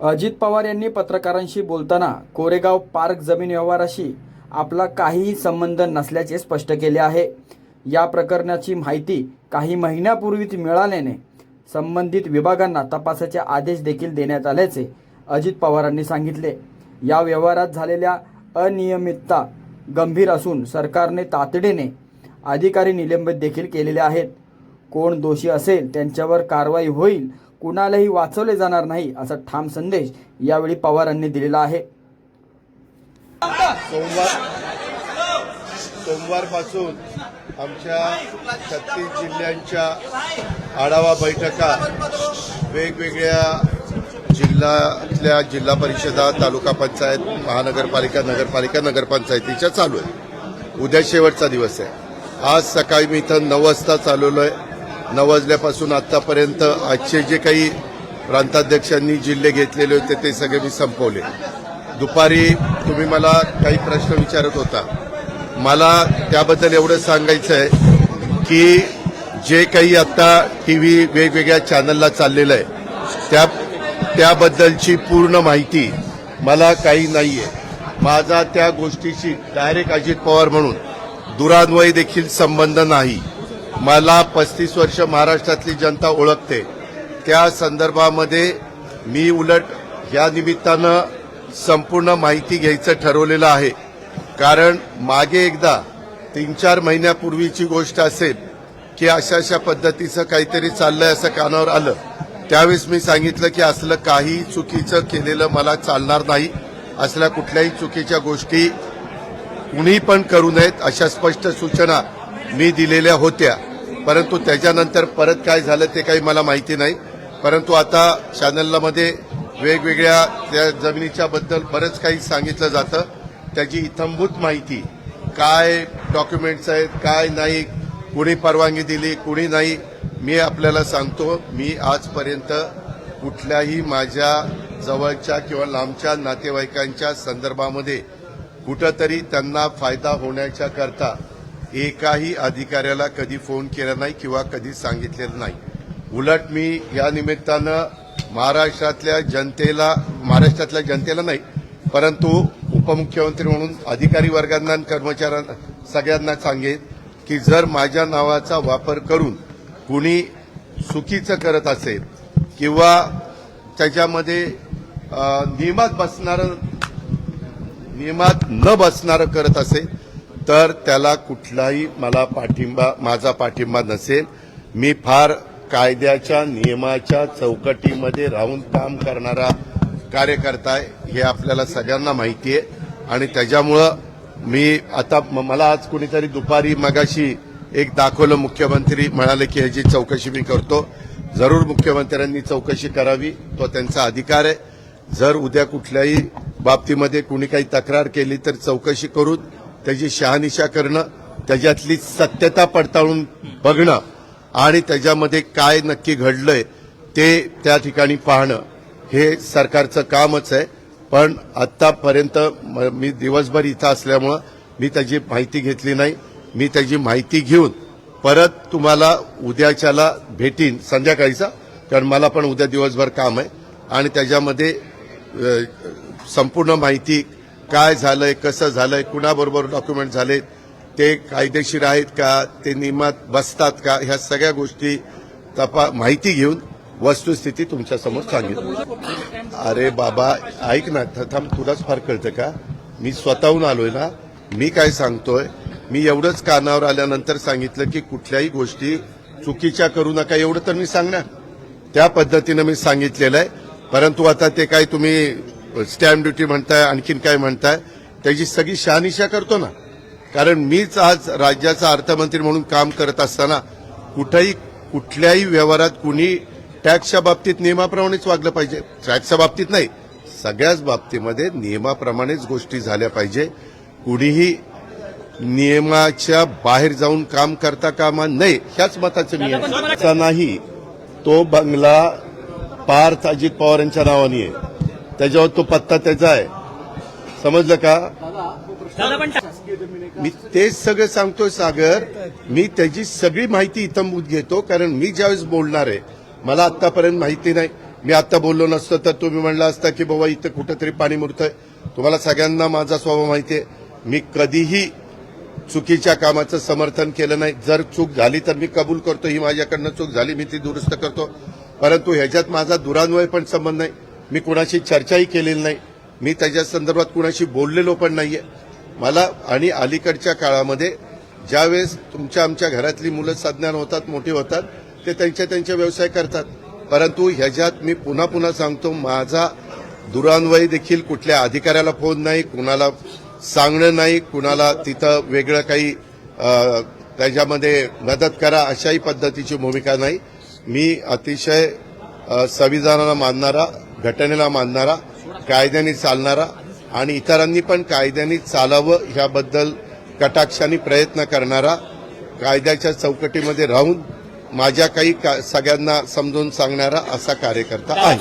अजित पवार यांनी पत्रकारांशी बोलताना कोरेगाव पार्क जमीन व्यवहाराशी आपला काहीही संबंध नसल्याचे स्पष्ट केले आहे. या प्रकरणाची माहिती काही महिन्यापूर्वीच मिळाल्याने संबंधित विभागांना तपासाचे आदेश देखील देण्यात आल्याचे अजित पवारांनी सांगितले. या व्यवहारात झालेल्या अनियमितता गंभीर असून सरकारने तातडीने अधिकारी निलंबित देखील केलेले आहेत. कोण दोषी असेल त्यांच्यावर कारवाई होईल कुणालाही वाचवले जाणार नाही असा ठाम संदेश यावेळी पवारांनी दिलेला आहे. सोमवार सोमवारपासून आमच्या छत्तीस जिल्ह्यांच्या आढावा बैठका वेगवेगळ्या जिल्ह्यातल्या जिल्हा परिषदा तालुका पंचायत महानगरपालिका नगरपालिका नगरपंचायतीच्या चालू आहे उद्या शेवटचा दिवस आहे. आज सकाळी मी इथं नऊ वाजता चालवलो आहे नवजल्यापासून आत्तापर्यंत आतापर्यंत आजचे जे काही प्रांताध्यक्षांनी जिल्हे घेतलेले होते ते सगळे मी संपवले. दुपारी तुम्ही मला काही प्रश्न विचारत होता. मला त्याबद्दल एवढं सांगायचं आहे की जे काही आता टी व्ही वेगवेगळ्या चॅनलला चाललेलं आहे त्या त्याबद्दलची पूर्ण माहिती मला काही नाही आहे माझा त्या गोष्टीशी डायरेक्ट अजित पवार म्हणून दुरान्वयी देखील संबंध नाही. मला पस्तीस वर्ष महाराष्ट्रातली जनता ओळखते. त्या संदर्भामध्ये मी उलट या निमित्तानं संपूर्ण माहिती घ्यायचं ठरवलेलं आहे. कारण मागे एकदा तीन चार महिन्यापूर्वीची गोष्ट असेल की अशा अशा पद्धतीचं काहीतरी चाललंय असं कानावर आलं. त्यावेळेस मी सांगितलं की असलं काही चुकीचं केलेलं मला चालणार नाही. असल्या कुठल्याही चुकीच्या गोष्टी कुणी पण करू नयेत अशा स्पष्ट सूचना मी दिलेल्या होत्या. परंतु त्याच्यानंतर परत काय झालं ते काही मला माहिती नाही. परंतु आता चॅनलमध्ये वेगवेगळ्या त्या जमिनीच्या बद्दल बरंच काही सांगितलं जातं. त्याची इथंभूत माहिती काय डॉक्युमेंट्स आहेत काय नाही कुणी परवानगी दिली कुणी नाही मी आपल्याला सांगतो मी आजपर्यंत कुठल्याही माझ्या जवळच्या किंवा लांबच्या नातेवाईकांच्या संदर्भामध्ये कुठंतरी त्यांना फायदा होण्याच्या करता एकाही अधिकाऱ्याला कधी फोन केला नाही किंवा कधी सांगितलेलं नाही. उलट मी या निमित्तानं महाराष्ट्रातल्या जनतेला महाराष्ट्रातल्या जनतेला नाही परंतु उपमुख्यमंत्री म्हणून अधिकारी वर्गांना आणि कर्मचाऱ्यांना सगळ्यांना सांगेन की जर माझ्या नावाचा वापर करून कुणी चुकीचं करत असेल किंवा त्याच्यामध्ये नियमात बसणारं नियमात न बसणारं करत असेल तर त्याला कुठलाही मला पाठिंबा माझा पाठिंबा नसेल. मी फार कायद्याच्या नियमाच्या चौकटीमध्ये राहून काम करणारा कार्यकर्ता आहे हे आपल्याला सगळ्यांना माहिती आहे. आणि त्याच्यामुळं मी आता म- मला आज कुणीतरी दुपारी मगाशी एक दाखवलं मुख्यमंत्री म्हणाले की ह्याची चौकशी मी करतो. जरूर मुख्यमंत्र्यांनी चौकशी करावी तो त्यांचा अधिकार आहे. जर उद्या कुठल्याही बाबतीमध्ये कुणी काही तक्रार केली तर चौकशी करून त्याची शहानिशा करणं त्याच्यातली सत्यता पडताळून बघणं आणि त्याच्यामध्ये काय नक्की घडलंय ते त्या ठिकाणी पाहणं हे सरकारचं कामच आहे. पण आतापर्यंत मी दिवसभर इथं असल्यामुळं मी त्याची माहिती घेतली नाही. मी त्याची माहिती घेऊन परत तुम्हाला उद्याच्याला भेटीन संध्याकाळीचा कारण मला पण उद्या दिवसभर काम आहे. आणि त्याच्यामध्ये संपूर्ण माहिती काय झालंय कसं झालंय कुणाबरोबर डॉक्युमेंट झाले ते कायदेशीर आहेत का ते नियमात बसतात का ह्या सगळ्या गोष्टी तपा माहिती घेऊन वस्तुस्थिती तुमच्यासमोर सांगितली. अरे बाबा ऐक ना थांब तुलाच फार कळतं का? मी स्वतःहून आलोय ना मी काय सांगतोय? मी एवढंच कानावर आल्यानंतर सांगितलं की कुठल्याही गोष्टी चुकीच्या करू नका एवढं तर मी सांगणार. त्या पद्धतीनं मी सांगितलेलं आहे. परंतु आता ते काय तुम्ही स्टॅम्प ड्युटी म्हणताय आणखीन काय म्हणताय त्याची सगळी शहानिशा करतो ना. कारण मीच आज राज्याचा अर्थमंत्री म्हणून काम करत असताना कुठेही कुठल्याही व्यवहारात कुणी टॅक्सच्या बाबतीत नियमाप्रमाणेच वागलं पाहिजे. टॅक्सच्या बाबतीत नाही सगळ्याच बाबतीमध्ये नियमाप्रमाणेच गोष्टी झाल्या पाहिजे. कुणीही नियमाच्या बाहेर जाऊन काम करता कामा नये ह्याच मताचं मी आहे. चा नाही तो बंगला पार्थ अजित पवार यांच्या नावाने आहे. त्याच्यावर तो पत्ता त्याचा आहे. समजलं का? मी तेच सगळं सांगतोय सागर. मी त्याची सगळी माहिती इथंभूत घेतो कारण मी ज्यावेळेस बोलणार आहे मला आतापर्यंत माहिती नाही. मी आता बोललो नसतो तर तुम्ही म्हणलं असता की बाबा इथं कुठंतरी पाणी मुरतंय. तुम्हाला सगळ्यांना माझा स्वभाव माहिती आहे. मी कधीही चुकीच्या कामाचं समर्थन केलं नाही. जर चूक झाली तर मी कबूल करतो. ही माझ्याकडनं चूक झाली मी ती दुरुस्त करतो. परंतु ह्याच्यात माझा दुरान्वय पण संबंध नाही. मी कुणाशी चर्चाही केलेली नाही. मी त्याच्या संदर्भात कुणाशी बोललेलो पण नाहीये. मला आणि अलीकडच्या काळामध्ये ज्यावेळेस तुमच्या आमच्या घरातली मुलं सज्ञान होतात मोठी होतात ते त्यांच्या त्यांचे व्यवसाय करतात. परंतु ह्याच्यात मी पुन्हा पुन्हा सांगतो माझा दुरान्वय देखील कुठल्या अधिकाऱ्याला फोन नाही कुणाला सांगणं नाही कुणाला तिथं वेगळं काही त्याच्यामध्ये मदत करा अशाही पद्धतीची भूमिका नाही. मी अतिशय संविधानाला मानणारा घटनेला मानणारा कायद्याने चालणारा आणि इतरांनी पण कायद्याने चालावं ह्याबद्दल कटाक्षाने प्रयत्न करणारा कायद्याच्या चौकटीमध्ये राहून माझ्या काही का- सगळ्यांना समजून सांगणारा असा कार्यकर्ता आहे.